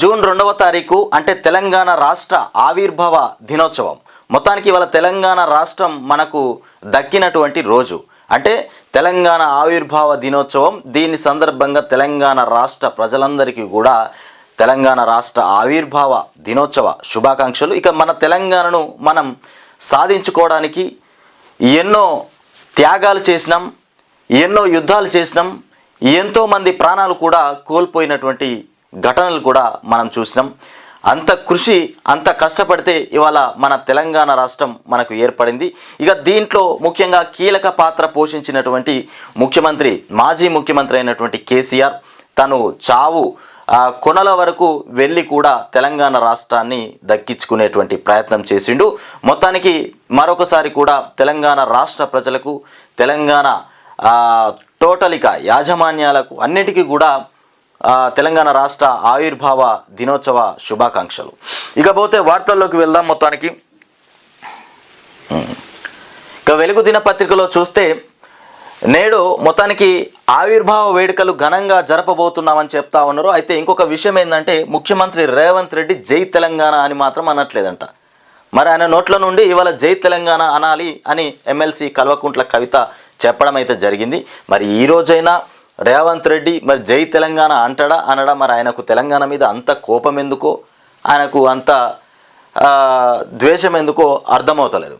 June రెండవ తారీఖు అంటే తెలంగాణ రాష్ట్ర ఆవిర్భావ దినోత్సవం. మొత్తానికి ఇవాళ తెలంగాణ రాష్ట్రం మనకు దక్కినటువంటి రోజు. అంటే తెలంగాణ ఆవిర్భావ దినోత్సవం దీని సందర్భంగా తెలంగాణ రాష్ట్ర ప్రజలందరికీ కూడా తెలంగాణ రాష్ట్ర ఆవిర్భావ దినోత్సవ శుభాకాంక్షలు. ఇక మన తెలంగాణను మనం సాధించుకోవడానికి ఎన్నో త్యాగాలు చేసినాం ఎన్నో యుద్ధాలు చేసినాం ఎంతోమంది ప్రాణాలు కూడా కోల్పోయినటువంటి ఘటనలు కూడా మనం చూసినాం. అంత కృషి అంత కష్టపడితే ఇవాళ మన తెలంగాణ రాష్ట్రం మనకు ఏర్పడింది. ఇక దీంట్లో ముఖ్యంగా కీలక పాత్ర పోషించినటువంటి ముఖ్యమంత్రి మాజీ ముఖ్యమంత్రి అయినటువంటి కేసీఆర్ తను చావు కొనల వరకు వెళ్ళి కూడా తెలంగాణ రాష్ట్రాన్ని దక్కించుకునేటువంటి ప్రయత్నం చేసిండు. మొత్తానికి మరొకసారి కూడా తెలంగాణ రాష్ట్ర ప్రజలకు తెలంగాణ టోటలిక యాజమాన్యాలకు అన్నిటికీ కూడా తెలంగాణ రాష్ట్ర ఆవిర్భావ దినోత్సవ శుభాకాంక్షలు. ఇకపోతే వార్తల్లోకి వెళ్దాం మొత్తానికి. ఇక వెలుగు దినపత్రికలో చూస్తే నేడు మొత్తానికి ఆవిర్భావ వేడుకలు ఘనంగా జరపబోతున్నామని చెప్తా ఉన్నారు. అయితే ఇంకొక విషయం ఏంటంటే ముఖ్యమంత్రి రేవంత్ రెడ్డి జై తెలంగాణ అని మాత్రం అనట్లేదంట. మరి ఆయన నోట్ల నుండి ఇవాళ జై తెలంగాణ అనాలి అని ఎమ్మెల్సీ కల్వకుంట్ల కవిత చెప్పడం అయితే జరిగింది. మరి ఈ రోజైనా రేవంత్ రెడ్డి మరి జై తెలంగాణ అంటాడా అనడా? మరి ఆయనకు తెలంగాణ మీద అంత కోపం ఎందుకో ఆయనకు అంత ద్వేషం ఎందుకో అర్థమవుతలేదు.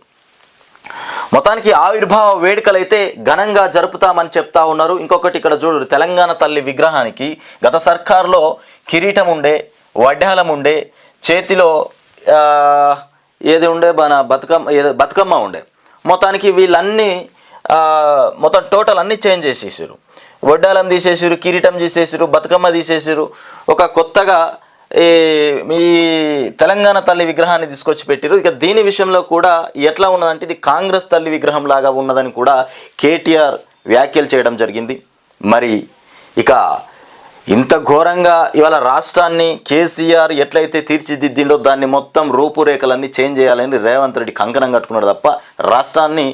మొత్తానికి ఆవిర్భావ వేడుకలైతే ఘనంగా జరుపుతామని చెప్తా ఉన్నారు. ఇంకొకటి ఇక్కడ చూడు తెలంగాణ తల్లి విగ్రహానికి గత సర్కార్లో కిరీటం ఉండే వడ్డాలం ఉండే చేతిలో ఏది ఉండే మన బతుకమ్మ ఏదో బతుకమ్మ ఉండే. మొత్తానికి వీళ్ళన్నీ మొత్తం టోటల్ అన్నీ చేంజ్ చేసేసారు వడ్డాలం తీసేసారు కిరీటం తీసేసారు బతుకమ్మ తీసేసారు ఒక కొత్తగా ఈ మీ తెలంగాణ తల్లి విగ్రహాన్ని తీసుకొచ్చి పెట్టారు ఇక దీని విషయంలో కూడా ఎట్లా ఉన్నదంటే ఇది కాంగ్రెస్ తల్లి విగ్రహం లాగా ఉన్నదని కూడా కేటీఆర్ వ్యాఖ్యలు చేయడం జరిగింది. మరి ఇక ఇంత ఘోరంగా ఇవాళ రాష్ట్రాన్ని కేసీఆర్ ఎట్లయితే తీర్చిదిద్దిండో దాన్ని మొత్తం రూపురేఖలన్నీ చేంజ్ చేయాలని రేవంత్ రెడ్డి కంకణం కట్టుకున్నాడు తప్ప రాష్ట్రాన్ని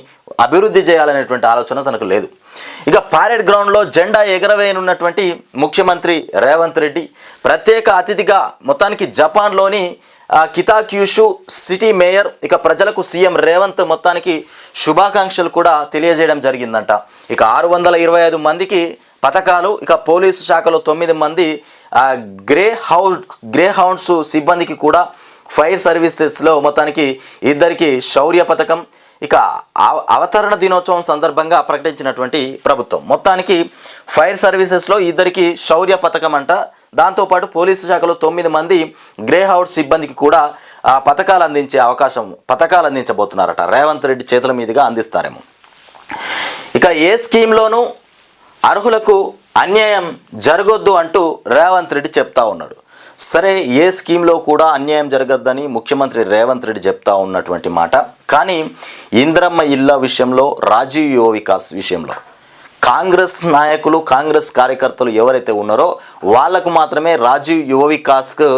అభివృద్ధి చేయాలనేటువంటి ఆలోచన తనకు లేదు. ఇక పారెడ్ గ్రౌండ్లో జెండా ఎగరవేయనున్నటువంటి ముఖ్యమంత్రి రేవంత్ రెడ్డి ప్రత్యేక అతిథిగా మొత్తానికి జపాన్లోని కితాక్యూషు సిటీ మేయర్ ఇక ప్రజలకు సీఎం రేవంత్ మొత్తానికి శుభాకాంక్షలు కూడా తెలియజేయడం జరిగిందంట. ఇక ఆరు వందల ఇరవై ఐదు మందికి పథకాలు ఇక పోలీసు శాఖలో తొమ్మిది మంది గ్రే హౌస్ గ్రే హౌండ్స్ సిబ్బందికి కూడా ఫైర్ సర్వీసెస్లో మొత్తానికి ఇద్దరికి శౌర్య పథకం ఇక అవ- అవతరణ దినోత్సవం సందర్భంగా ప్రకటించినటువంటి ప్రభుత్వం. మొత్తానికి ఫైర్ సర్వీసెస్లో ఇద్దరికి శౌర్య పథకం అంట దాంతోపాటు పోలీసు శాఖలో తొమ్మిది మంది గ్రే హౌస్ సిబ్బందికి కూడా ఆ పథకాలు అందించే అవకాశం పథకాలు అందించబోతున్నారట. రేవంత్ రెడ్డి చేతుల మీదుగా అందిస్తారేమో. ఇక ఏ స్కీమ్లోనూ అర్హులకు అన్యాయం జరగొద్దు అంటూ రేవంత్ రెడ్డి చెప్తా ఉన్నాడు. సరే ఏ స్కీమ్లో కూడా అన్యాయం జరగద్దని ముఖ్యమంత్రి రేవంత్ రెడ్డి చెప్తా ఉన్నటువంటి మాట. కానీ ఇంద్రమ్మ ఇళ్ళ విషయంలో రాజీవ్ యువ వికాస్ విషయంలో కాంగ్రెస్ నాయకులు కాంగ్రెస్ కార్యకర్తలు ఎవరైతే ఉన్నారో వాళ్ళకు మాత్రమే రాజీవ్ యువ వికాస్కు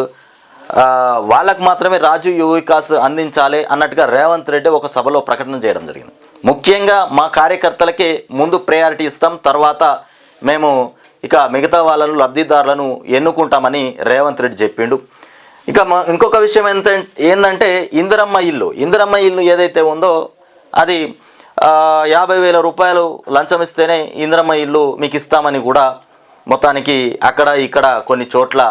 వాళ్ళకు మాత్రమే రాజీవ్ యువ వికాస్ అందించాలి అన్నట్టుగా రేవంత్ రెడ్డి ఒక సభలో ప్రకటన చేయడం జరిగింది. ముఖ్యంగా మా కార్యకర్తలకే ముందు ప్రయారిటీ ఇస్తాం తర్వాత మేము ఇక మిగతా వాళ్ళను లబ్ధిదారులను ఎన్నుకుంటామని రేవంత్ రెడ్డి చెప్పిండు. ఇక ఇంకొక విషయం ఎంత ఏంటంటే ఇందిరమ్మ ఇల్లు. ఇందిరమ్మ ఇల్లు ఏదైతే ఉందో అది యాభై వేల రూపాయలు లంచం ఇస్తేనే ఇందిరమ్మ ఇల్లు మీకు ఇస్తామని కూడా మొత్తానికి అక్కడ ఇక్కడ కొన్ని చోట్ల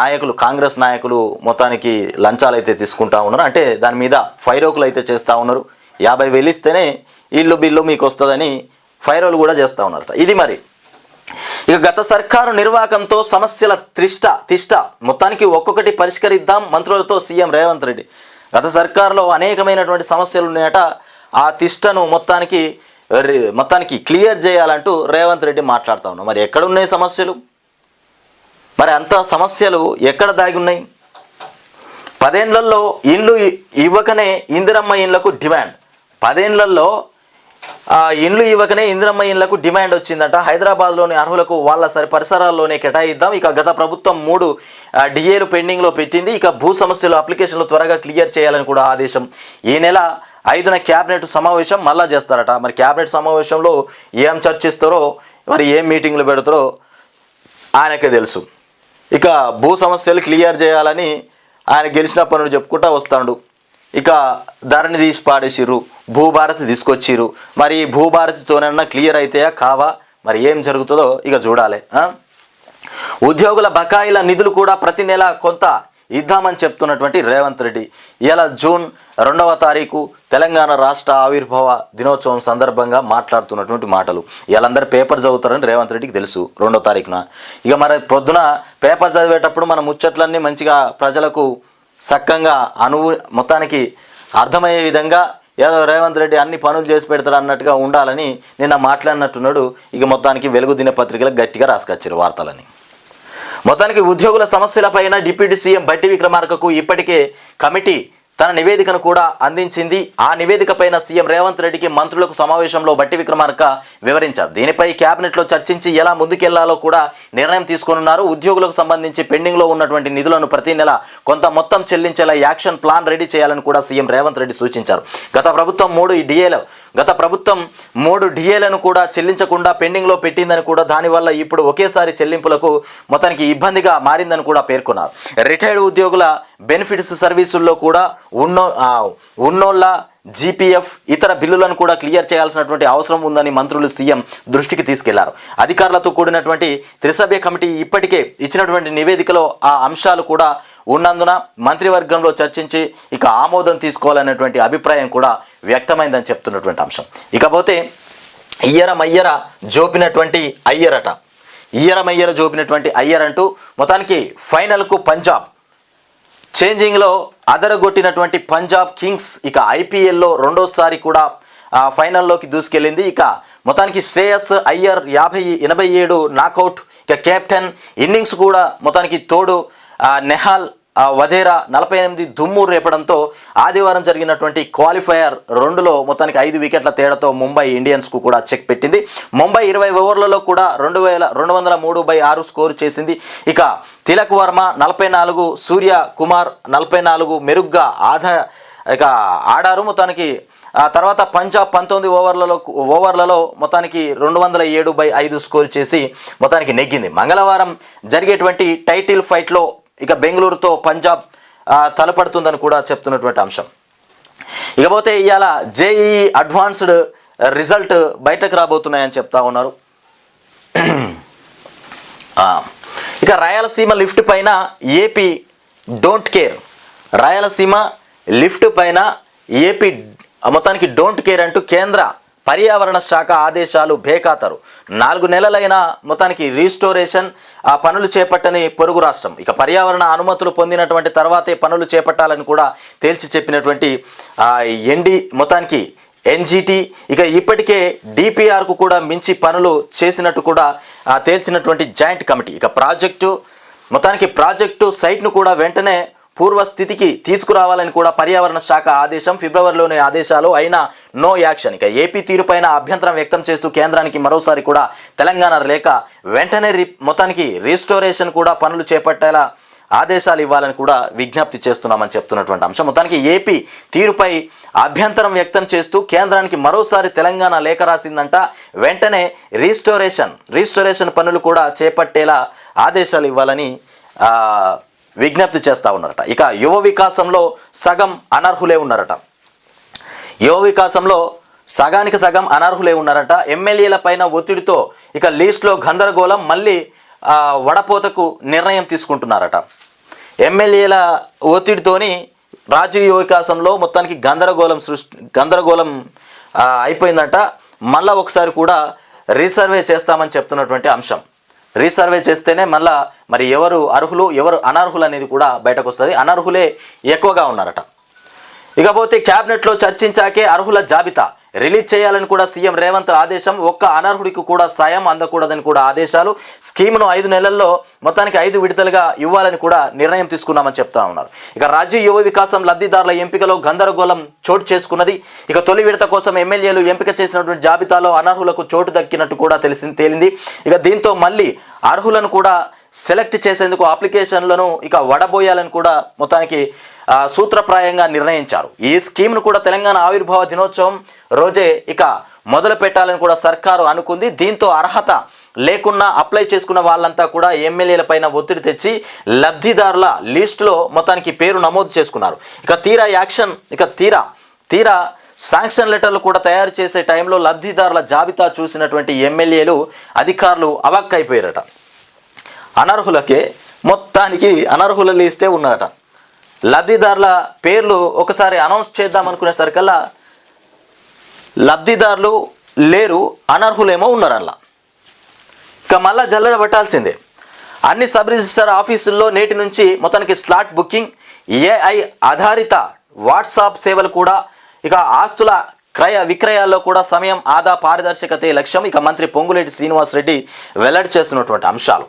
నాయకులు కాంగ్రెస్ నాయకులు మొత్తానికి లంచాలు అయితే తీసుకుంటా ఉన్నారు. అంటే దాని మీద ఫైరోకులు అయితే చేస్తూ ఉన్నారు. యాభై వేలు ఇస్తేనే ఇల్లు బిల్లు మీకు వస్తుందని ఫైరోలు కూడా చేస్తూ ఉన్నారు. ఇది మరి ఇక గత సర్కారు నిర్వాహకంతో సమస్యల త్రిష్ట తిష్ట. మొత్తానికి ఒక్కొక్కటి పరిష్కరిద్దాం మంత్రులతో సీఎం రేవంత్ రెడ్డి. గత సర్కారులో అనేకమైనటువంటి సమస్యలు ఉన్నాయట. ఆ తిష్టను మొత్తానికి మొత్తానికి క్లియర్ చేయాలంటూ రేవంత్ రెడ్డి మాట్లాడుతా ఉన్నాం మరి ఎక్కడున్నాయి సమస్యలు? మరి అంత సమస్యలు ఎక్కడ దాగి ఉన్నాయి? పదేళ్ళలో ఇండ్లు ఇవ్వకనే ఇందిరమ్మ ఇండ్లకు డిమాండ్. పదేళ్ళలో ఇండ్లు ఇవ్వకనే ఇందిరమ్మ ఇండ్లకు డిమాండ్ వచ్చిందట. హైదరాబాద్లోని అర్హులకు వాళ్ళ సరి పరిసరాల్లోనే కేటాయిద్దాం. ఇక గత ప్రభుత్వం మూడు డిఏలు పెండింగ్లో పెట్టింది. ఇక భూ సమస్యలు అప్లికేషన్లు త్వరగా క్లియర్ చేయాలని కూడా ఆదేశం. ఈ నెల ఐదున క్యాబినెట్ సమావేశం మళ్ళా చేస్తారట. మరి క్యాబినెట్ సమావేశంలో ఏం చర్చిస్తారో మరి ఏం మీటింగ్లు పెడతారో ఆయనకే తెలుసు. ఇక భూ సమస్యలు క్లియర్ చేయాలని ఆయన గెలిచినప్పటి నుండి చెప్పుకుంటా వస్తాడు. ఇక ధరణి తీసి పాడేసిర్రు భూభారతి తీసుకొచ్చిర్రు. మరి భూభారతితోనన్నా క్లియర్ అవుతాయా కావా? మరి ఏం జరుగుతుందో ఇక చూడాలి ఉద్యోగుల బకాయిల నిధులు కూడా ప్రతి నెల కొంత ఇద్దామని చెప్తున్నటువంటి రేవంత్ రెడ్డి. ఇలా జూన్ రెండవ తారీఖు తెలంగాణ రాష్ట్ర ఆవిర్భావ దినోత్సవం సందర్భంగా మాట్లాడుతున్నటువంటి మాటలు. వీళ్ళందరూ పేపర్ చదువుతారని రేవంత్ రెడ్డికి తెలుసు రెండో తారీఖున. ఇక మరి పొద్దున పేపర్ చదివేటప్పుడు మన ముచ్చట్లన్నీ మంచిగా ప్రజలకు సక్కంగా అనువు మొత్తానికి అర్థమయ్యే విధంగా ఏదో రేవంత్ రెడ్డి అన్ని పనులు చేసి పెడతాడు అన్నట్టుగా ఉండాలని నిన్న మాట్లాడినట్టున్నాడు. ఇక మొత్తానికి వెలుగు దినపత్రికలకు గట్టిగా రాసుకొచ్చారు వార్తలని. మొత్తానికి ఉద్యోగుల సమస్యలపైన డిప్యూటీ సీఎం బట్టి విక్రమార్కకు ఇప్పటికే కమిటీ తన నివేదికను కూడా అందించింది. ఆ నివేదిక పైన సీఎం రేవంత్ రెడ్డికి మంత్రులకు సమావేశంలో బట్టి విక్రమార్క వివరించారు. దీనిపై కేబినెట్లో చర్చించి ఎలా ముందుకెళ్ళాలో కూడా నిర్ణయం తీసుకోనున్నారు. ఉద్యోగులకు సంబంధించి పెండింగ్లో ఉన్నటువంటి నిధులను ప్రతి నెల కొంత మొత్తం చెల్లించేలా యాక్షన్ ప్లాన్ రెడీ చేయాలని కూడా సీఎం రేవంత్ రెడ్డి సూచించారు. గత ప్రభుత్వం మూడు డిఏలు గత ప్రభుత్వం మూడు డిఏలను కూడా చెల్లించకుండా పెండింగ్లో పెట్టిందని కూడా దానివల్ల ఇప్పుడు ఒకేసారి చెల్లింపులకు మొత్తానికి ఇబ్బందిగా మారిందని కూడా పేర్కొన్నారు. రిటైర్డ్ ఉద్యోగుల బెనిఫిట్స్ సర్వీసుల్లో కూడా ఉన్నో ఉన్నోళ్ళ జీపీఎఫ్ ఇతర బిల్లులను కూడా క్లియర్ చేయాల్సినటువంటి అవసరం ఉందని మంత్రులు సీఎం దృష్టికి తీసుకెళ్ళారు. అధికారులతో కూడినటువంటి త్రిసభ్య కమిటీ ఇప్పటికే ఇచ్చినటువంటి నివేదికలో ఆ అంశాలు కూడా ఉన్నందున మంత్రివర్గంలో చర్చించి ఇక ఆమోదం తీసుకోవాలనేటువంటి అభిప్రాయం కూడా వ్యక్తమైందని చెప్తున్నటువంటి అంశం. ఇకపోతే ఇయ్యర మయ్యర జోపినటువంటి అయ్యరట. ఇయ్యర మయ్యర జోపినటువంటి అయ్యర్ అంటూ మొత్తానికి ఫైనల్కు పంజాబ్ చేంజింగ్లో అదరగొట్టినటువంటి పంజాబ్ కింగ్స్ ఇక ఐపీఎల్లో రెండోసారి కూడా ఆ, ఫైనల్లోకి దూసుకెళ్ళింది. ఇక మొత్తానికి శ్రేయస్ అయ్యర్ యాభై ఎనభై ఏడు నాకౌట్. ఇక కెప్టెన్ ఇన్నింగ్స్ కూడా మొత్తానికి తోడు నెహాల్ వదేరా వధేరా నలభై ఎనిమిది దుమ్ము రేపడంతో ఆదివారం జరిగినటువంటి క్వాలిఫైయర్ రెండులో మొత్తానికి ఐదు వికెట్ల తేడాతో ముంబై ఇండియన్స్కు కూడా చెక్ పెట్టింది. ముంబై ఇరవై ఓవర్లలో కూడా రెండు వేల రెండు వందల మూడు బై ఆరు స్కోరు చేసింది. ఇక తిలక్ వర్మ నలభై నాలుగు సూర్య కుమార్ నలభై నాలుగు మెరుగ్గా ఆదా ఇక ఆడారు. మొత్తానికి ఆ తర్వాత పంజాబ్ పంతొమ్మిది ఓవర్లలో ఓవర్లలో మొత్తానికి రెండు వందల ఏడు బై ఐదు స్కోర్ చేసి మొత్తానికి నెగ్గింది. మంగళవారం జరిగేటువంటి టైటిల్ ఫైట్లో ఇక బెంగళూరుతో పంజాబ్ తలపడుతుందని కూడా చెప్తున్నటువంటి అంశం. ఇకపోతే ఇవాళ జేఈఈ అడ్వాన్స్డ్ రిజల్ట్ బయటకు రాబోతున్నాయని చెప్తా ఉన్నారు. ఇక రాయలసీమ లిఫ్ట్ పైన AP don't care. Rayalaseema lift పైన ఏపీ మొత్తానికి డోంట్ కేర్ అంటూ కేంద్ర పర్యావరణ శాఖ ఆదేశాలు బేఖాతరు. నాలుగు నెలలైన మొత్తానికి రీస్టోరేషన్ ఆ పనులు చేపట్టని పొరుగు రాష్ట్రం. ఇక పర్యావరణ అనుమతులు పొందినటువంటి తర్వాతే పనులు చేపట్టాలని కూడా తేల్చి చెప్పినటువంటి ఎండి మొత్తానికి ఎన్జిటి ఇక ఇప్పటికే డిపిఆర్కు కూడా మించి పనులు చేసినట్టు కూడా తేల్చినటువంటి జాయింట్ కమిటీ. ఇక ప్రాజెక్టు మొత్తానికి ప్రాజెక్టు సైట్ను కూడా వెంటనే పూర్వస్థితికి తీసుకురావాలని కూడా పర్యావరణ శాఖ ఆదేశం ఫిబ్రవరిలోని ఆదేశాలు అయినా నో యాక్షన్ ఇక ఏపీ తీరుపైన అభ్యంతరం వ్యక్తం చేస్తూ కేంద్రానికి మరోసారి కూడా తెలంగాణ లేక వెంటనే మొత్తానికి రీస్టోరేషన్ కూడా పనులు చేపట్టేలా ఆదేశాలు ఇవ్వాలని కూడా విజ్ఞప్తి చేస్తున్నామని చెప్తున్నటువంటి అంశం. మొత్తానికి ఏపీ తీరుపై అభ్యంతరం వ్యక్తం చేస్తూ కేంద్రానికి మరోసారి తెలంగాణ లేఖ రాసిందంట. వెంటనే రీస్టోరేషన్ రీస్టోరేషన్ పనులు కూడా చేపట్టేలా ఆదేశాలు ఇవ్వాలని విజ్ఞప్తి చేస్తూ ఉన్నారట. ఇక యువ వికాసంలో సగం అనర్హులే ఉన్నారట. యువ వికాసంలో సగానికి సగం అనర్హులే ఉన్నారట. ఎమ్మెల్యేల పైన ఒత్తిడితో ఇక లీస్ట్లో గందరగోళం మళ్ళీ వడపోతకు నిర్ణయం తీసుకుంటున్నారట. ఎమ్మెల్యేల ఒత్తిడితోని రాజకీయ యువ వికాసంలో మొత్తానికి గందరగోళం సృష్టి గందరగోళం అయిపోయిందట. మళ్ళా ఒకసారి కూడా రీసర్వే చేస్తామని చెప్తున్నటువంటి అంశం. రీసర్వే చేస్తేనే మళ్ళా మరి ఎవరు అర్హులు ఎవరు అనర్హులు అనేది కూడా బయటకు వస్తుంది అనర్హులే ఎక్కువగా ఉన్నారట. ఇకపోతే క్యాబినెట్లో చర్చించాకే అర్హుల జాబితా. రిలీజ్ చేయాలని కూడా సీఎం రేవంత్ ఆదేశం. ఒక్క అనర్హుడికి కూడా సాయం అందకూడదని కూడా ఆదేశాలు. స్కీమ్ను ఐదు నెలల్లో మొత్తానికి ఐదు విడతలుగా ఇవ్వాలని కూడా నిర్ణయం తీసుకున్నామని చెప్తా ఉన్నారు. ఇక రాజ్య యువ వికాసం లబ్ధిదారుల ఎంపికలో గందరగోళం చోటు చేసుకున్నది. ఇక తొలి విడత కోసం ఎమ్మెల్యేలు ఎంపిక చేసినటువంటి జాబితాలో అనర్హులకు చోటు దక్కినట్టు కూడా తెలిసింది తేలింది. ఇక దీంతో మళ్ళీ అర్హులను కూడా సెలెక్ట్ చేసేందుకు అప్లికేషన్లను ఇక వడబోయాలని కూడా మొత్తానికి సూత్రప్రాయంగా నిర్ణయించారు. ఈ స్కీమ్ను కూడా తెలంగాణ ఆవిర్భావ దినోత్సవం రోజే ఇక మొదలు పెట్టాలని కూడా సర్కారు అనుకుంది. దీంతో అర్హత లేకున్నా అప్లై చేసుకున్న వాళ్ళంతా కూడా ఎమ్మెల్యేల పైన ఒత్తిడి తెచ్చి లబ్ధిదారుల లిస్టులో మొత్తానికి పేరు నమోదు చేసుకున్నారు. ఇక తీరా యాక్షన్ ఇక తీరా తీరా శాంక్షన్ లెటర్లు కూడా తయారు చేసే టైంలో లబ్ధిదారుల జాబితా చూసినటువంటి ఎమ్మెల్యేలు అధికారులు అవాక్కైపోయారట. అనర్హులకే మొత్తానికి అనర్హుల లిస్టే ఉన్నారట లబ్ధిదారుల పేర్లు ఒకసారి అనౌన్స్ చేద్దాం అనుకునేసరికల్లా లబ్ధిదారులు లేరు అనర్హులేమో ఉన్నారు అలా ఇక మళ్ళా జల్లెడ పట్టాల్సిందే. అన్ని సబ్ రిజిస్టర్ ఆఫీసుల్లో నేటి నుంచి మొత్తానికి స్లాట్ బుకింగ్ ఏఐ ఆధారిత వాట్సాప్ సేవలు కూడా ఇక ఆస్తుల క్రయ విక్రయాల్లో కూడా సమయం ఆదా పారదర్శకతే లక్ష్యం. ఇక మంత్రి పొంగులేటి శ్రీనివాస్ రెడ్డి వెల్లడి చేస్తున్నటువంటి అంశాలు.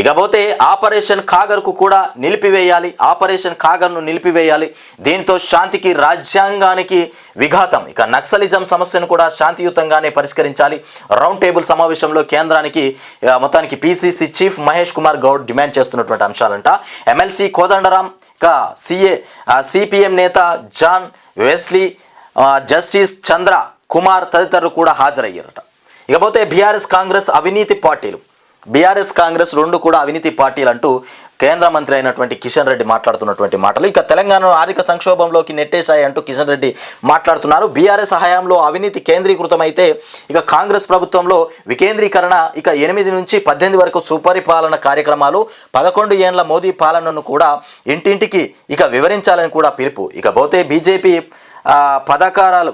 ఇకపోతే ఆపరేషన్ కాగర్కు కూడా నిలిపివేయాలి. ఆపరేషన్ కాగర్ను నిలిపివేయాలి. దీంతో శాంతికి రాజ్యాంగానికి విఘాతం. ఇక నక్సలిజం సమస్యను కూడా శాంతియుతంగానే పరిష్కరించాలి. రౌండ్ టేబుల్ సమావేశంలో కేంద్రానికి మొత్తానికి PCC chief Mahesh Kumar Goud demand చేస్తున్నటువంటి అంశాలంట. ఎమ్మెల్సీ కోదండరాం ఇక సిఏ సిపిఎం నేత John Wesley justice Chandra Kumar తదితరులు కూడా హాజరయ్యారట. ఇకపోతే బీఆర్ఎస్ కాంగ్రెస్ అవినీతి పార్టీలు. బీఆర్ఎస్ కాంగ్రెస్ రెండు కూడా అవినీతి పార్టీలు అంటూ కేంద్ర మంత్రి అయినటువంటి కిషన్ రెడ్డి మాట్లాడుతున్నటువంటి మాటలు. ఇక తెలంగాణను ఆర్థిక సంక్షోభంలోకి నెట్టేశాయి అంటూ కిషన్ రెడ్డి మాట్లాడుతున్నారు. బీఆర్ఎస్ హయాంలో అవినీతి కేంద్రీకృతమైతే ఇక కాంగ్రెస్ ప్రభుత్వంలో వికేంద్రీకరణ ఇక ఎనిమిది నుంచి పద్దెనిమిది వరకు సుపరిపాలన కార్యక్రమాలు పదకొండు ఏండ్ల మోదీ పాలనను కూడా ఇంటింటికి ఇక వివరించాలని కూడా పిలుపు. ఇక పోతే బీజేపీ పథకారాలు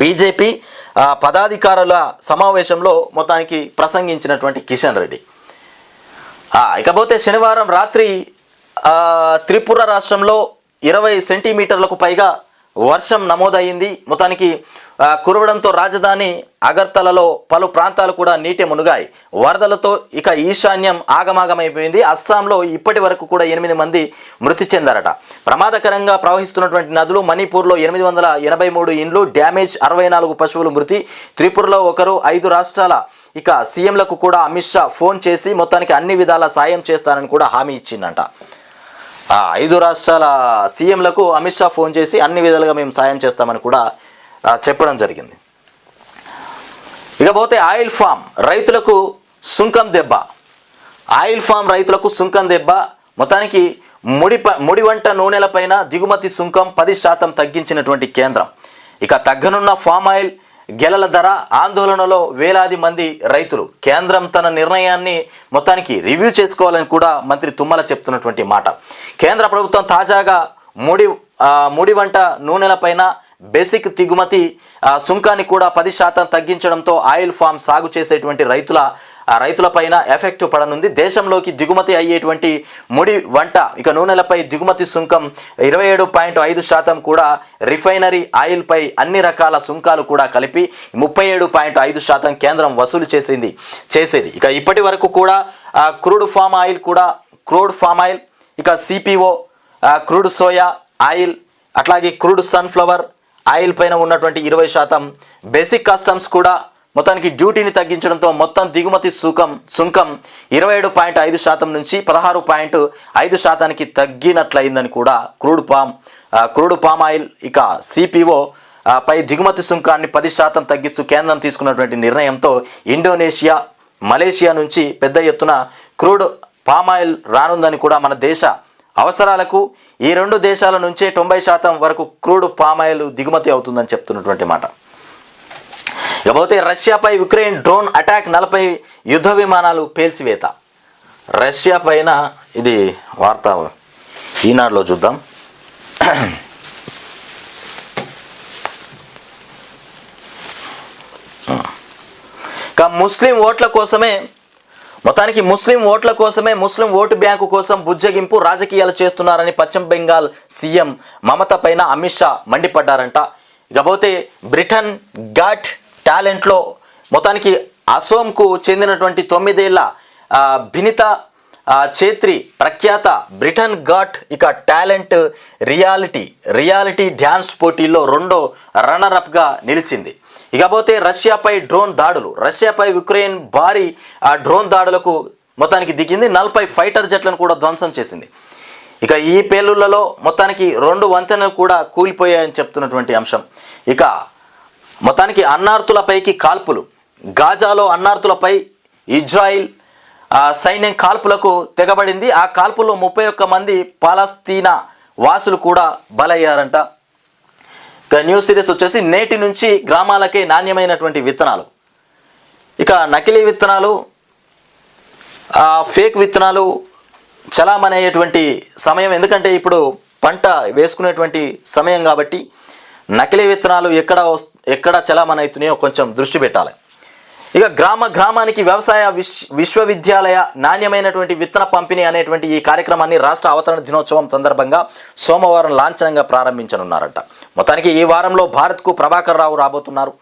బీజేపీ పదాధికారుల సమావేశంలో మొత్తానికి ప్రసంగించినటువంటి కిషన్ రెడ్డి. ఇకపోతే శనివారం రాత్రి త్రిపుర రాష్ట్రంలో ఇరవై సెంటీమీటర్లకు పైగా వర్షం నమోదయ్యింది. మొత్తానికి కురవడంతో రాజధాని అగర్తలలో పలు ప్రాంతాలు కూడా నీటి మునుగాయి. వరదలతో ఇక ఈశాన్యం ఆగమాగమైపోయింది. అస్సాంలో ఇప్పటి వరకు కూడా ఎనిమిది మంది మృతి చెందారట. ప్రమాదకరంగా ప్రవహిస్తున్నటువంటి నదులు మణిపూర్లో ఎనిమిది వందల ఎనభై మూడు ఇండ్లు డ్యామేజ్ అరవై నాలుగు పశువులు మృతి. త్రిపురలో ఒకరు ఐదు రాష్ట్రాల ఇక సీఎంలకు కూడా అమిత్ షా ఫోన్ చేసి మొత్తానికి అన్ని విధాల సాయం చేస్తానని కూడా హామీ ఇచ్చిందంట. ఐదు రాష్ట్రాల సీఎంలకు అమిత్ షా ఫోన్ చేసి అన్ని విధాలుగా మేము సాయం చేస్తామని కూడా చెప్పడం జరిగింది. ఇకపోతే ఆయిల్ ఫామ్ రైతులకు సుంకం దెబ్బ. ఆయిల్ ఫామ్ రైతులకు సుంకం దెబ్బ. మొత్తానికి ముడి ప- ముడి వంట నూనెలపైన దిగుమతి సుంకం పది శాతం తగ్గించినటువంటి కేంద్రం. ఇక తగ్గనున్న ఫామ్ ఆయిల్ గెలల ధర ఆందోళనలో వేలాది మంది రైతులు. కేంద్రం తన నిర్ణయాన్ని మొత్తానికి రివ్యూ చేసుకోవాలని కూడా మంత్రి తుమ్మల చెప్తున్నటువంటి మాట. కేంద్ర ప్రభుత్వం తాజాగా ముడి ముడి వంట నూనెలపైన బేసిక్ దిగుమతి సుంకాన్ని కూడా పది శాతం తగ్గించడంతో ఆయిల్ ఫామ్ సాగు చేసేటువంటి రైతుల రైతులపైన ఎఫెక్ట్ పడనుంది. దేశంలోకి దిగుమతి అయ్యేటువంటి ముడి వంట ఇక నూనెలపై దిగుమతి సుంకం ఇరవై ఏడు పాయింట్ ఐదు శాతం కూడా రిఫైనరీ ఆయిల్పై అన్ని రకాల సుంకాలు కూడా కలిపి ముప్పై ఏడు పాయింట్ ఐదు శాతం కేంద్రం వసూలు చేసింది చేసేది. ఇక ఇప్పటి వరకు కూడా క్రూడ్ ఫామ్ ఆయిల్ కూడా క్రూడ్ ఫామ్ ఆయిల్ ఇక సిపిఓ క్రూడ్ సోయా ఆయిల్ అట్లాగే క్రూడ్ సన్ఫ్లవర్ ఆయిల్ పైన ఉన్నటువంటి ఇరవై శాతం బేసిక్ కస్టమ్స్ కూడా మొత్తానికి డ్యూటీని తగ్గించడంతో మొత్తం దిగుమతి సుంకం సుంకం ఇరవై ఏడు పాయింట్ ఐదు శాతం నుంచి పదహారు పాయింట్ ఐదు శాతానికి తగ్గినట్లయిందని కూడా crude palm crude palm oil ఇక సిపిఓ పై దిగుమతి సుంకాన్ని పది శాతం తగ్గిస్తూ కేంద్రం తీసుకున్నటువంటి నిర్ణయంతో ఇండోనేషియా మలేషియా నుంచి పెద్ద ఎత్తున క్రూడ్ పామ్ ఆయిల్ రానుందని కూడా మన దేశ అవసరాలకు ఈ రెండు దేశాల నుంచే తొంభై శాతం వరకు క్రూడ్ పామాయిల్ దిగుమతి అవుతుందని చెప్తున్నటువంటి మాట. ఇకపోతే రష్యాపై ఉక్రెయిన్ డ్రోన్ అటాక్ నలభై యుద్ధ విమానాలు పేల్చివేత. రష్యా పైన ఇది వార్త ఈనాడులో చూద్దాం. ముస్లిం ఓట్ల కోసమే మొత్తానికి ముస్లిం ఓట్ల కోసమే ముస్లిం ఓటు బ్యాంకు కోసం బుజ్జగింపు రాజకీయాలు చేస్తున్నారని పశ్చిమ బెంగాల్ సీఎం మమత పైన అమిత్ షా మండిపడ్డారంట. ఇకపోతే బ్రిటన్ ఘాట్ టాలెంట్లో మొత్తానికి అసోంకు చెందినటువంటి తొమ్మిదేళ్ళ భినిత చేత్రి ప్రఖ్యాత బ్రిటన్ ఘాట్ ఇక టాలెంట్ రియాలిటీ రియాలిటీ డ్యాన్స్ పోటీల్లో రెండో రన్నరప్గా నిలిచింది. ఇకపోతే రష్యాపై డ్రోన్ దాడులు. రష్యాపై ఉక్రెయిన్ భారీ ఆ డ్రోన్ దాడులకు మొత్తానికి దిగింది. నలభై ఫైటర్ జెట్లను కూడా ధ్వంసం చేసింది. ఇక ఈ పేలుళ్ళలో మొత్తానికి రెండు వంతెనలు కూడా కూలిపోయాయని చెప్తున్నటువంటి అంశం. ఇక మొత్తానికి అన్నార్తులపైకి కాల్పులు. గాజాలో అన్నార్తులపై ఇజ్రాయిల్ సైన్యం కాల్పులకు తెగబడింది. ఆ కాల్పుల్లో ముప్పై ఒక్క మంది పాలస్తీనా వాసులు కూడా బలయ్యారంట. ఇక న్యూస్ సిరీస్ వచ్చేసి నేటి నుంచి గ్రామాలకే నాణ్యమైనటువంటి విత్తనాలు. ఇక నకిలీ విత్తనాలు ఫేక్ విత్తనాలు చలామణి అయ్యేటువంటి సమయం ఎందుకంటే ఇప్పుడు పంట వేసుకునేటువంటి సమయం కాబట్టి నకిలీ విత్తనాలు ఎక్కడ ఎక్కడ చలామణి అవుతున్నాయో కొంచెం దృష్టి పెట్టాలి. ఇక గ్రామ గ్రామానికి వ్యవసాయ విశ్ విశ్వవిద్యాలయ నాణ్యమైనటువంటి విత్తన పంపిణీ అనేటువంటి ఈ కార్యక్రమాన్ని రాష్ట్ర అవతరణ దినోత్సవం సందర్భంగా సోమవారం లాంఛనంగా ప్రారంభించనున్నారట. మొత్తానికి ఈ వారంలో భారత్కు ప్రభాకర్ రావు రాబోతున్నారు.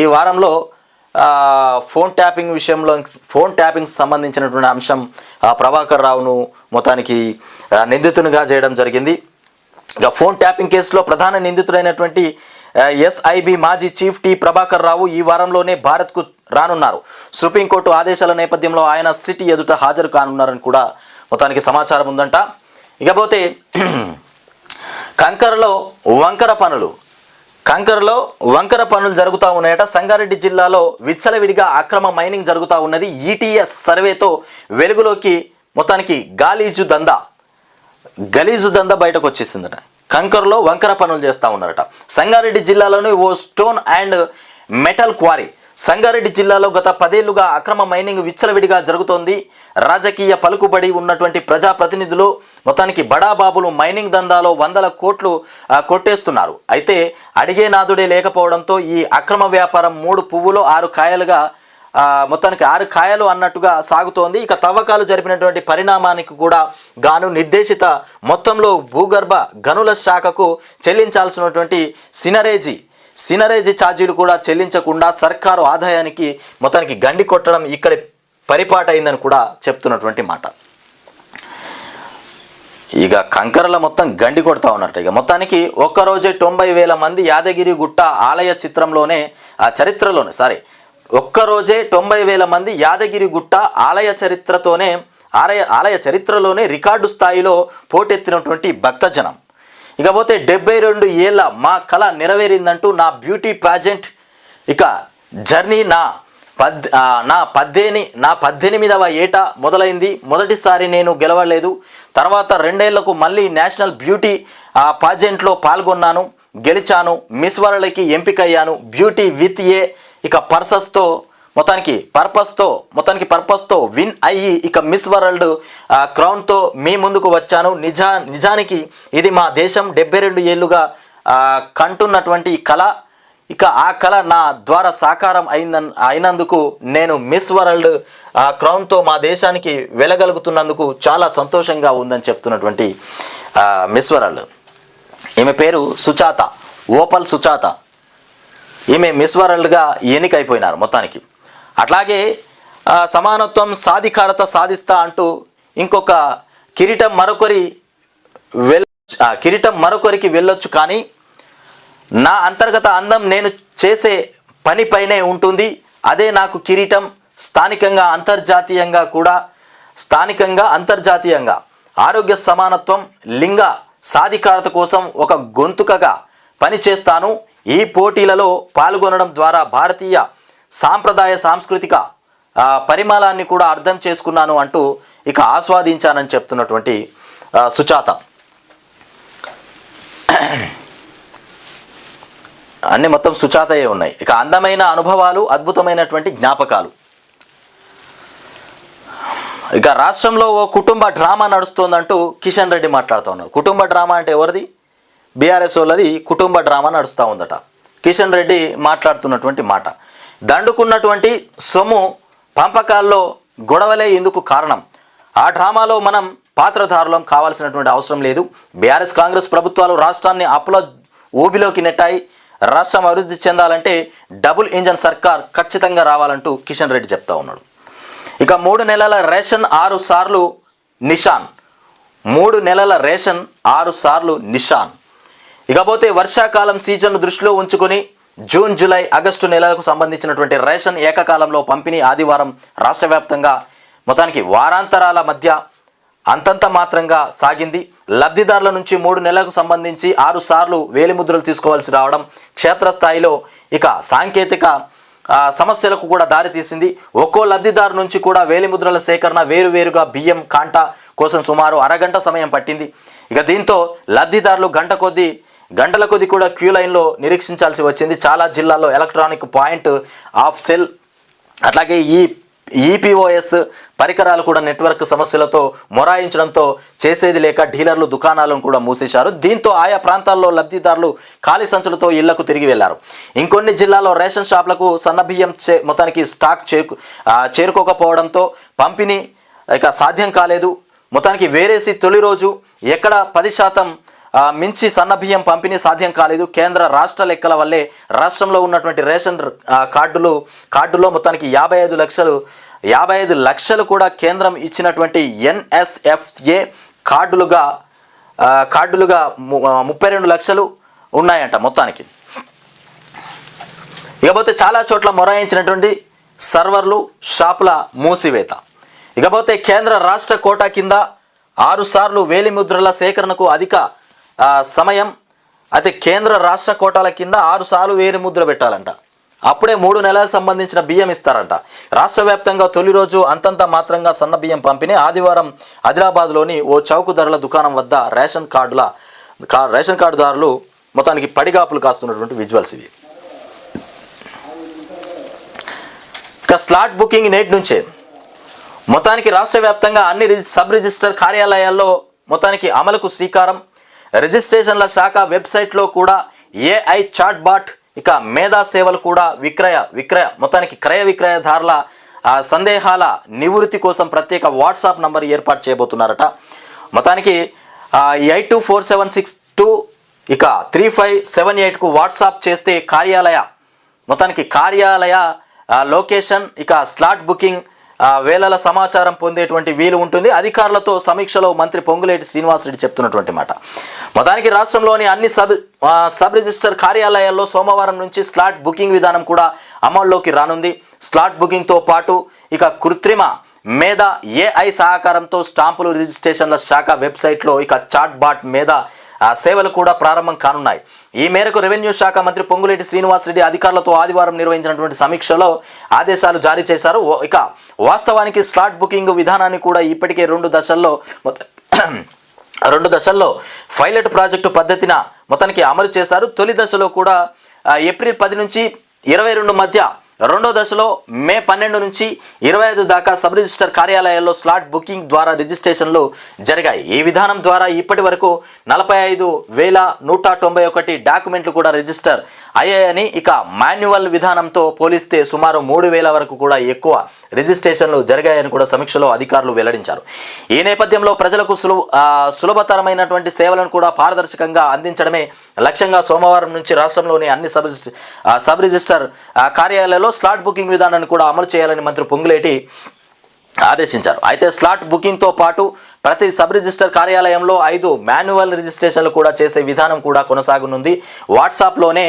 ఈ వారంలో ఫోన్ ట్యాపింగ్ విషయంలో ఫోన్ ట్యాపింగ్ సంబంధించినటువంటి అంశం ప్రభాకర్ రావును మొత్తానికి నిందితునిగా చేయడం జరిగింది. ఇక ఫోన్ ట్యాపింగ్ కేసులో ప్రధాన నిందితుడైనటువంటి ఎస్ఐబి మాజీ చీఫ్ టి ప్రభాకర్ రావు ఈ వారంలోనే భారత్కు రానున్నారు. సుప్రీంకోర్టు ఆదేశాల నేపథ్యంలో ఆయన సిటీ ఎదుట హాజరు కానున్నారని కూడా మొత్తానికి సమాచారం ఉందంట. ఇకపోతే కంకరలో వంకర పనులు. కంకరలో వంకర పనులు జరుగుతూ ఉన్నాయట. సంగారెడ్డి జిల్లాలో విచ్చలవిడిగా అక్రమ మైనింగ్ జరుగుతూ ఉన్నది. ఈటీఎస్ సర్వేతో వెలుగులోకి మొత్తానికి గాలీజు దందా. గలీజు దంద బయటకు వచ్చేసిందట. కంకరలో వంకర పనులు చేస్తూ ఉన్నారట. సంగారెడ్డి జిల్లాలోని ఓ stone and metal quarry. Sangareddy జిల్లాలో గత పదేళ్ళుగా అక్రమ మైనింగ్ విచ్చలవిడిగా జరుగుతోంది. రాజకీయ పలుకుబడి ఉన్నటువంటి ప్రజాప్రతినిధులు మొత్తానికి బడాబాబులు మైనింగ్ దందాలో వందల కోట్లు కొట్టేస్తున్నారు. అయితే అడిగే నాదుడే లేకపోవడంతో ఈ అక్రమ వ్యాపారం మూడు పువ్వులు ఆరు కాయలుగా మొత్తానికి ఆరు కాయలు అన్నట్టుగా సాగుతోంది. ఇక తవ్వకాలు జరిపినటువంటి పరిణామానికి కూడా గాను నిర్దేశిత మొత్తంలో భూగర్భ గనుల శాఖకు చెల్లించాల్సినటువంటి సినరేజీ సినరేజీ ఛార్జీలు కూడా చెల్లించకుండా సర్కారు ఆదాయానికి మొత్తానికి గండి కొట్టడం ఇక్కడ పరిపాటైందని కూడా చెప్తున్నటువంటి మాట. ఇక కంకరల మొత్తం గండి కొడతా ఉన్నట్టు. ఇక మొత్తానికి ఒక్కరోజే తొంభై వేల మంది యాదగిరి గుట్ట ఆలయ చిత్రంలోనే ఆ చరిత్రలోనే సారీ ఒక్కరోజే తొంభై వేల మంది యాదగిరి గుట్ట ఆలయ చరిత్రతోనే ఆలయ ఆలయ చరిత్రలోనే రికార్డు స్థాయిలో పోటెత్తినటువంటి భక్తజనం. ఇకపోతే డెబ్బై రెండు ఏళ్ళ మా కళ నెరవేరిందంటూ నా బ్యూటీ ప్రాజెంట్ ఇక జర్నీ నా పద్ నా పద్దెని నా పద్దెనిమిదవ ఏట మొదలైంది. మొదటిసారి నేను గెలవలేదు. తర్వాత రెండేళ్ళకు మళ్ళీ నేషనల్ బ్యూటీ పాజెంట్లో పాల్గొన్నాను. గెలిచాను. మిస్ వరల్డ్కి ఎంపికయ్యాను. బ్యూటీ విత్ ఏ ఇక పర్సస్తో మొత్తానికి పర్పస్తో మొత్తానికి పర్పస్తో విన్ అయ్యి ఇక మిస్ వరల్డ్ క్రౌన్తో మీ ముందుకు వచ్చాను. నిజా నిజానికి ఇది మా దేశం డెబ్బై రెండు ఏళ్ళుగా కంటున్నటువంటి కళ. ఇక ఆ కళ నా ద్వారా సాకారం అయింద అయినందుకు నేను మిస్ వరల్డ్ ఆ క్రౌన్తో మా దేశానికి వెళ్ళగలుగుతున్నందుకు చాలా సంతోషంగా ఉందని చెప్తున్నటువంటి మిస్ వరల్డ్. ఈమె పేరు సుచాత ఓపల్ సుచాత ఈమె మిస్ వరల్డ్గా ఎన్నికైపోయినారు మొత్తానికి. అట్లాగే సమానత్వం సాధికారత సాధిస్తా అంటూ ఇంకొక కిరీటం మరొకరి వెల్ కిరీటం మరొకరికి వెళ్ళొచ్చు కానీ నా అంతర్గత అందం నేను చేసే పనిపైనే ఉంటుంది. అదే నాకు కిరీటం స్థానికంగా అంతర్జాతీయంగా కూడా స్థానికంగా అంతర్జాతీయంగా. ఆరోగ్య సమానత్వం లింగ సాధికారత కోసం ఒక గొంతుకగా పనిచేస్తాను ఈ పోటీలలో పాల్గొనడం ద్వారా భారతీయ సాంప్రదాయ సాంస్కృతిక పరిమళాన్ని కూడా అర్థం చేసుకున్నాను అంటూ ఇక ఆస్వాదించానని చెప్తున్నటువంటి ఆ, సుచాత అన్ని మొత్తం సుచాతయే ఉన్నాయి. ఇక అందమైన అనుభవాలు అద్భుతమైనటువంటి జ్ఞాపకాలు. ఇక రాష్ట్రంలో ఓ కుటుంబ డ్రామా నడుస్తోందంటూ కిషన్ రెడ్డి మాట్లాడుతూ ఉన్నారు కుటుంబ డ్రామా అంటే ఎవరిది? బీఆర్ఎస్ వాళ్ళది కుటుంబ డ్రామా నడుస్తూ ఉందట. కిషన్ రెడ్డి మాట్లాడుతున్నటువంటి మాట. దండుకున్నటువంటి సొమ్ము పంపకాల్లో గొడవలే ఇందుకు కారణం. ఆ డ్రామాలో మనం పాత్రధారులం కావాల్సినటువంటి అవసరం లేదు. బీఆర్ఎస్ కాంగ్రెస్ ప్రభుత్వాలు రాష్ట్రాన్ని అప్పుల ఊబిలోకి నెట్టాయి. రాష్ట్రం అభివృద్ధి చెందాలంటే డబుల్ ఇంజన్ సర్కార్ ఖచ్చితంగా రావాలంటూ కిషన్ రెడ్డి చెప్తా ఉన్నాడు. ఇక మూడు నెలల రేషన్ ఆరు సార్లు నిషాన్. మూడు నెలల రేషన్ ఆరు సార్లు నిషాన్. ఇకపోతే వర్షాకాలం సీజన్ను దృష్టిలో ఉంచుకొని జూన్ జూలై ఆగస్టు నెలలకు సంబంధించినటువంటి రేషన్ ఏకకాలంలో పంపిణీ ఆదివారం రాష్ట్ర వ్యాప్తంగా మొత్తానికి వారాంతరాల మధ్య అంతంత మాత్రంగా సాగింది. లబ్ధిదారుల నుంచి మూడు నెలలకు సంబంధించి ఆరు సార్లు వేలిముద్రలు తీసుకోవాల్సి రావడం క్షేత్రస్థాయిలో ఇక సాంకేతిక సమస్యలకు కూడా దారితీసింది ఒక్కో లబ్ధిదారు నుంచి కూడా వేలిముద్రల సేకరణ వేరువేరుగా బియ్యం కాంటా కోసం సుమారు అరగంట సమయం పట్టింది. ఇక దీంతో లబ్ధిదారులు గంట కొద్దీ గంటల కొద్ది కూడా క్యూ లైన్లో నిరీక్షించాల్సి వచ్చింది. చాలా జిల్లాల్లో ఎలక్ట్రానిక్ పాయింట్ ఆఫ్ సెల్ అట్లాగే ఈ ఈపీఓఎస్ పరికరాలు కూడా నెట్వర్క్ సమస్యలతో మొరాయించడంతో చేసేది లేక డీలర్లు దుకాణాలను కూడా మూసేశారు. దీంతో ఆయా ప్రాంతాల్లో లబ్ధిదారులు ఖాళీ సంచులతో ఇళ్ళకు తిరిగి వెళ్ళారు. ఇంకొన్ని జిల్లాల్లో రేషన్ షాపులకు సన్నబియ్యం చే మొత్తానికి స్టాక్ చేకు చేరుకోకపోవడంతో పంపిణీ ఇక సాధ్యం కాలేదు. మొత్తానికి వేరేసి తొలి రోజు ఎక్కడ పది శాతం మించి సన్నబియ్యం పంపిణీ సాధ్యం కాలేదు. కేంద్ర రాష్ట్ర లెక్కల వల్లే రాష్ట్రంలో ఉన్నటువంటి రేషన్ కార్డులు కార్డులో మొత్తానికి యాభై ఐదు లక్షలు యాభై ఐదు లక్షలు కూడా కేంద్రం ఇచ్చినటువంటి ఎన్ఎస్ఎఫ్ఏ కార్డులుగా కార్డులుగా ముప్పై రెండు లక్షలు ఉన్నాయంట మొత్తానికి. ఇకపోతే చాలా చోట్ల మొరాయించినటువంటి సర్వర్లు షాపుల మూసివేత. ఇకపోతే కేంద్ర రాష్ట్ర కోటా కింద ఆరు సార్లు వేలిముద్రల సేకరణకు అధిక సమయం అయితే కేంద్ర రాష్ట్ర కోటాల కింద ఆరు సార్లు ముద్ర పెట్టాలంట. అప్పుడే మూడు నెలలకు సంబంధించిన బియ్యం ఇస్తారంట. రాష్ట్ర వ్యాప్తంగా తొలి రోజు అంతంత మాత్రంగా సన్న బియ్యం పంపిణీ ఆదివారం ఆదిలాబాద్లోని ఓ చౌకు ధరల దుకాణం వద్ద రేషన్ కార్డుల కా- రేషన్ కార్డుదారులు మొత్తానికి పడిగాపులు కాస్తున్నటువంటి విజువల్స్ ఇది ఇక స్లాట్ బుకింగ్ నేటి నుంచే. మొత్తానికి రాష్ట్ర వ్యాప్తంగా అన్ని సబ్ రిజిస్టర్ కార్యాలయాల్లో మొత్తానికి అమలుకు శ్రీకారం. రిజిస్ట్రేషన్ల శాఖ వెబ్సైట్లో కూడా ఏఐ చాట్ బాట్ ఇక మేధా సేవలు కూడా విక్రయ విక్రయ మొత్తానికి క్రయ విక్రయదారుల సందేహాల నివృత్తి కోసం ప్రత్యేక వాట్సాప్ నంబర్ ఏర్పాటు చేయబోతున్నారట. మొత్తానికి eight two four seven six two ఇక త్రీ ఫైవ్ సెవెన్ ఎయిట్కు వాట్సాప్ చేస్తే కార్యాలయ మొత్తానికి కార్యాలయ లొకేషన్ ఇక స్లాట్ బుకింగ్ వేళల సమాచారం పొందేటువంటి వీలు ఉంటుంది. అధికారులతో సమీక్షలో మంత్రి పొంగులేటి శ్రీనివాసరెడ్డి చెప్తున్నటువంటి మాట. మొత్తానికి రాష్ట్రంలోని అన్ని సబ్ సబ్ రిజిస్టర్ కార్యాలయాల్లో సోమవారం నుంచి స్లాట్ బుకింగ్ విధానం కూడా అమల్లోకి రానుంది. స్లాట్ బుకింగ్తో పాటు ఇక కృత్రిమ మీద ఏఐ సహకారంతో స్టాంపులు రిజిస్ట్రేషన్ల శాఖ వెబ్సైట్లో ఇక చాట్ బాట్ మీద సేవలు కూడా ప్రారంభం కానున్నాయి. ఈ మేరకు రెవెన్యూ శాఖ మంత్రి పొంగులేటి శ్రీనివాసరెడ్డి అధికారులతో ఆదివారం నిర్వహించినటువంటి సమీక్షలో ఆదేశాలు జారీ చేశారు. ఓ- ఇక వాస్తవానికి స్లాట్ బుకింగ్ విధానాన్ని కూడా ఇప్పటికే రెండు దశల్లో రెండు దశల్లో పైలట్ ప్రాజెక్టు పద్ధతిన మొత్తానికి అమలు చేశారు. తొలి దశలో కూడా ఏప్రిల్ పది నుంచి ఇరవై రెండు మధ్య రెండో దశలో మే పన్నెండు నుంచి ఇరవై ఐదు దాకా సబ్ రిజిస్టర్ కార్యాలయాల్లో స్లాట్ బుకింగ్ ద్వారా రిజిస్ట్రేషన్లు జరిగాయి. ఈ విధానం ద్వారా ఇప్పటి వరకు నలభై ఐదు వేల నూట తొంభై ఒకటి డాక్యుమెంట్లు కూడా రిజిస్టర్ అయ్యాయని ఇక మాన్యువల్ విధానంతో పోలిస్తే సుమారు మూడు వేల వరకు కూడా ఎక్కువ రిజిస్ట్రేషన్లు జరిగాయని కూడా సమీక్షలో అధికారులు వెల్లడించారు. ఈ నేపథ్యంలో ప్రజలకు సులభ సులభతరమైనటువంటి సేవలను కూడా పారదర్శకంగా అందించడమే లక్ష్యంగా సోమవారం నుంచి రాష్ట్రంలోని అన్ని సబ్ సబ్ రిజిస్టర్ కార్యాలయాల్లో స్లాట్ బుకింగ్ విధానాన్ని కూడా అమలు చేయాలని మంత్రి పొంగులేటి ఆదేశించారు. అయితే స్లాట్ బుకింగ్తో పాటు ప్రతి సబ్ రిజిస్టర్ కార్యాలయంలో ఐదు మాన్యువల్ రిజిస్ట్రేషన్లు కూడా చేసే విధానం కూడా కొనసాగనుంది. వాట్సాప్లోనే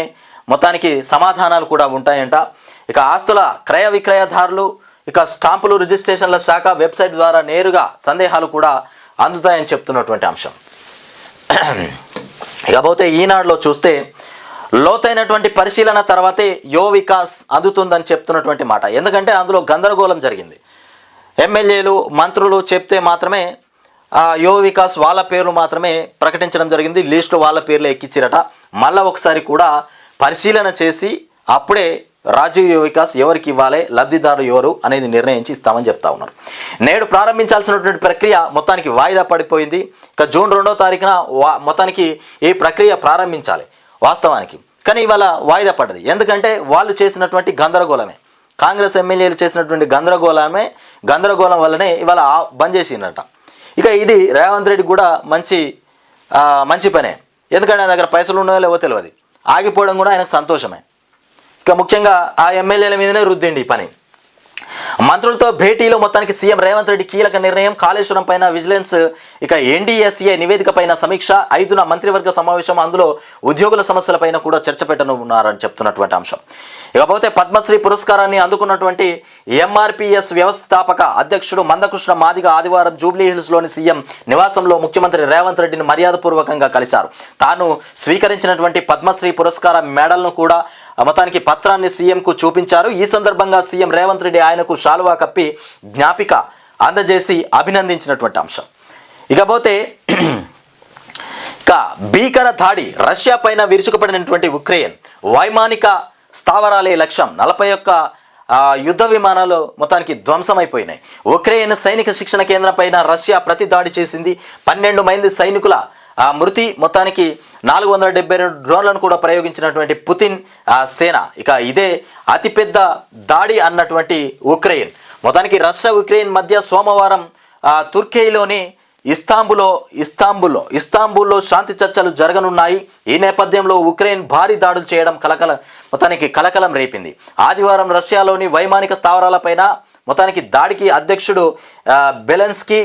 మొత్తానికి సమాధానాలు కూడా ఉంటాయంట. ఇక ఆస్తుల క్రయ విక్రయదారులు ఇక స్టాంపులు రిజిస్ట్రేషన్ల శాఖ వెబ్సైట్ ద్వారా నేరుగా సందేహాలు కూడా అందుతాయని చెప్తున్నటువంటి అంశం. ఇకపోతే ఈనాడులో చూస్తే లోతైనటువంటి పరిశీలన తర్వాతే యో వికాస్ అందుతుందని చెప్తున్నటువంటి మాట. ఎందుకంటే అందులో గందరగోళం జరిగింది. ఎమ్మెల్యేలు మంత్రులు చెప్తే మాత్రమే యో వికాస్ వాళ్ళ పేర్లు మాత్రమే ప్రకటించడం జరిగింది. లిస్టు వాళ్ళ పేర్లు ఎక్కించిరట మళ్ళా ఒకసారి కూడా పరిశీలన చేసి అప్పుడే రాజీవ్ వికాస్ ఎవరికి ఇవ్వాలి? లబ్ధిదారులు ఎవరు అనేది నిర్ణయించి ఇస్తామని చెప్తా ఉన్నారు. నేడు ప్రారంభించాల్సినటువంటి ప్రక్రియ మొత్తానికి వాయిదా పడిపోయింది. ఇక జూన్ రెండో తారీఖున వా మొత్తానికి ఈ ప్రక్రియ ప్రారంభించాలి వాస్తవానికి. కానీ ఇవాళ వాయిదా పడ్డది. ఎందుకంటే వాళ్ళు చేసినటువంటి గందరగోళమే. కాంగ్రెస్ ఎమ్మెల్యేలు చేసినటువంటి గందరగోళమే గందరగోళం వల్లనే ఇవాళ బంద్ చేసిండట ఇక ఇది రేవంత్ రెడ్డి కూడా మంచి మంచి పనే. ఎందుకంటే ఆయన దగ్గర పైసలు ఉన్నాయో లేవో తెలియదు ఆగిపోవడం కూడా ఆయనకు సంతోషమే. ముఖ్యంగా ఆ ఎమ్మెల్యేల మీదనే రుద్దిండి ఈ పని. మంత్రులతో భేటీలో మొత్తానికి సీఎం రేవంత్ రెడ్డి కీలక నిర్ణయం. కాళేశ్వరం పైన విజిలెన్స్ ఇక ఎన్డీఎస్ఏ నివేదిక పైన సమీక్ష. ఐదున మంత్రివర్గ సమావేశం. అందులో ఉద్యోగుల సమస్యలపైన కూడా చర్చ పెట్టనున్నారని చెప్తున్నటువంటి అంశం. ఇకపోతే పద్మశ్రీ పురస్కారాన్ని అందుకున్నటువంటి ఎంఆర్పిఎస్ వ్యవస్థాపక అధ్యక్షుడు మందకృష్ణ మాదిగ ఆదివారం జూబ్లీ హిల్స్లోని సీఎం నివాసంలో ముఖ్యమంత్రి రేవంత్ రెడ్డిని మర్యాదపూర్వకంగా కలిశారు. తాను స్వీకరించినటువంటి పద్మశ్రీ పురస్కార మెడల్ను కూడా మొత్తానికి పత్రాన్ని సీఎంకు చూపించారు. ఈ సందర్భంగా సీఎం రేవంత్ రెడ్డి ఆయనకు శాలువా కప్పి జ్ఞాపిక అందజేసి అభినందించినటువంటి అంశం. ఇకపోతే ఇక భీకర దాడి రష్యా పైన విరుచుకుపడినటువంటి ఉక్రెయిన్ వైమానిక స్థావరాలే లక్ష్యం. నలభై ఒక్క యుద్ధ విమానాలు మొత్తానికి ధ్వంసమైపోయినాయి. ఉక్రెయిన్ సైనిక శిక్షణ కేంద్రం పైన రష్యా ప్రతి దాడి చేసింది. పన్నెండు మంది సైనికుల ఆ మృతి మొత్తానికి నాలుగు వందల డెబ్బై రెండు డ్రోన్లను కూడా ప్రయోగించినటువంటి పుతిన్ సేన. ఇక ఇదే అతిపెద్ద దాడి అన్నటువంటి ఉక్రెయిన్. మొత్తానికి రష్యా ఉక్రెయిన్ మధ్య సోమవారం తుర్కీలోని ఇస్తాంబులో ఇస్తాంబుల్లో ఇస్తాంబుల్లో శాంతి చర్చలు జరగనున్నాయి. ఈ నేపథ్యంలో ఉక్రెయిన్ భారీ దాడులు చేయడం కలకల మొత్తానికి కలకలం రేపింది. ఆదివారం రష్యాలోని వైమానిక స్థావరాలపైన మొత్తానికి దాడికి అధ్యక్షుడు బెలెన్స్కి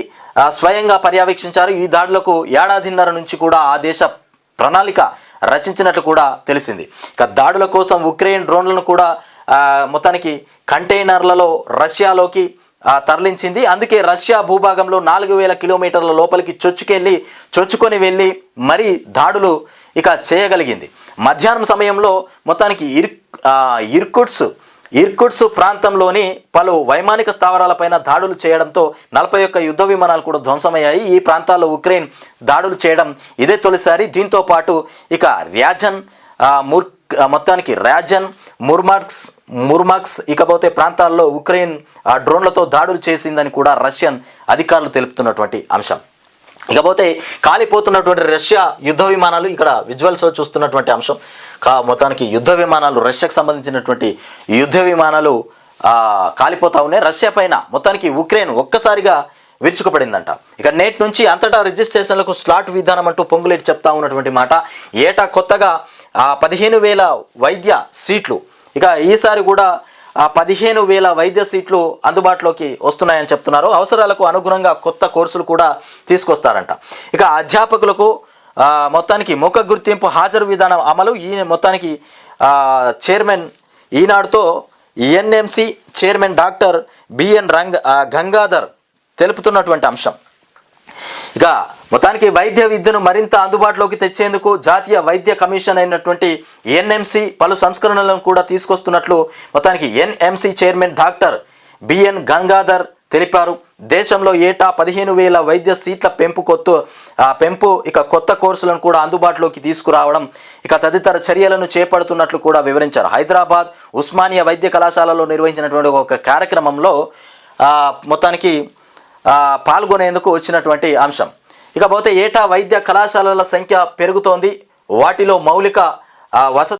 స్వయంగా పర్యవేక్షించారు. ఈ దాడులకు ఏడాదిన్నర నుంచి కూడా ఆ దేశ ప్రణాళిక రచించినట్లు కూడా తెలిసింది. ఇక దాడుల కోసం ఉక్రెయిన్ డ్రోన్లను కూడా మొత్తానికి కంటైనర్లలో రష్యాలోకి తరలించింది. అందుకే రష్యా భూభాగంలో నాలుగు వేల కిలోమీటర్ల లోపలికి చొచ్చుకెళ్ళి చొచ్చుకొని వెళ్ళి మరీ దాడులు ఇక చేయగలిగింది. మధ్యాహ్నం సమయంలో మొత్తానికి ఇర్ ఇర్కుట్స్ ఇర్కుట్స్ ప్రాంతంలోని పలు వైమానిక స్థావరాలపైన దాడులు చేయడంతో నలభై ఒక్క యుద్ధ విమానాలు కూడా ధ్వంసమయ్యాయి. ఈ ప్రాంతాల్లో ఉక్రెయిన్ దాడులు చేయడం ఇదే తొలిసారి. దీంతో పాటు ఇక ర్యాజన్ ముర్ మొత్తానికి ర్యాజన్ ముర్మాక్స్ ముర్మాక్స్ ఇకపోతే ప్రాంతాల్లో ఉక్రెయిన్ డ్రోన్లతో దాడులు చేసిందని కూడా రష్యన్ అధికారులు తెలుపుతున్నటువంటి అంశం. ఇకపోతే కాలిపోతున్నటువంటి రష్యా యుద్ధ విమానాలు ఇక్కడ విజువల్స్ చూస్తున్నటువంటి అంశం. కా మొత్తానికి యుద్ధ విమానాలు రష్యాకు సంబంధించినటువంటి యుద్ధ విమానాలు కాలిపోతా ఉన్నాయి. రష్యా పైన మొత్తానికి ఉక్రెయిన్ ఒక్కసారిగా విరుచుకుపడిందంట. ఇక నేటి నుంచి అంతటా రిజిస్ట్రేషన్లకు స్లాట్ విధానం అంటూ పొంగులేటి చెప్తా ఉన్నటువంటి మాట. ఏటా కొత్తగా ఆ, పదిహేను వేల వైద్య సీట్లు. ఇక ఈసారి కూడా ఆ పదిహేను వేల వైద్య సీట్లు అందుబాటులోకి వస్తున్నాయని చెప్తున్నారు. అవసరాలకు అనుగుణంగా కొత్త కోర్సులు కూడా తీసుకొస్తారంట. ఇక అధ్యాపకులకు మొత్తానికి ముఖ గుర్తింపు హాజరు విధానం అమలు. ఈ మొత్తానికి chairman ఈనాడుతో NMC chairman doctor BN Ranga Gangadhar తెలుపుతున్నటువంటి అంశం. ఇక మొత్తానికి వైద్య విద్యను మరింత అందుబాటులోకి తెచ్చేందుకు జాతీయ వైద్య కమిషన్ అయినటువంటి ఎన్ఎంసి పలు సంస్కరణలను కూడా తీసుకొస్తున్నట్లు మొత్తానికి NMC chairman doctor BN Gangadhar తెలిపారు. దేశంలో ఏటా పదిహేను వేల వైద్య సీట్ల పెంపు కొత్త పెంపు ఇక కొత్త కోర్సులను కూడా అందుబాటులోకి తీసుకురావడం ఇక తదితర చర్యలను చేపడుతున్నట్లు కూడా వివరించారు. హైదరాబాద్ ఉస్మానియా వైద్య కళాశాలలో నిర్వహించినటువంటి ఒక కార్యక్రమంలో ఆ, మొత్తానికి ఆ, పాల్గొనేందుకు వచ్చినటువంటి అంశం. ఇకపోతే ఏటా వైద్య కళాశాలల సంఖ్య పెరుగుతోంది వాటిలో మౌలిక వసతి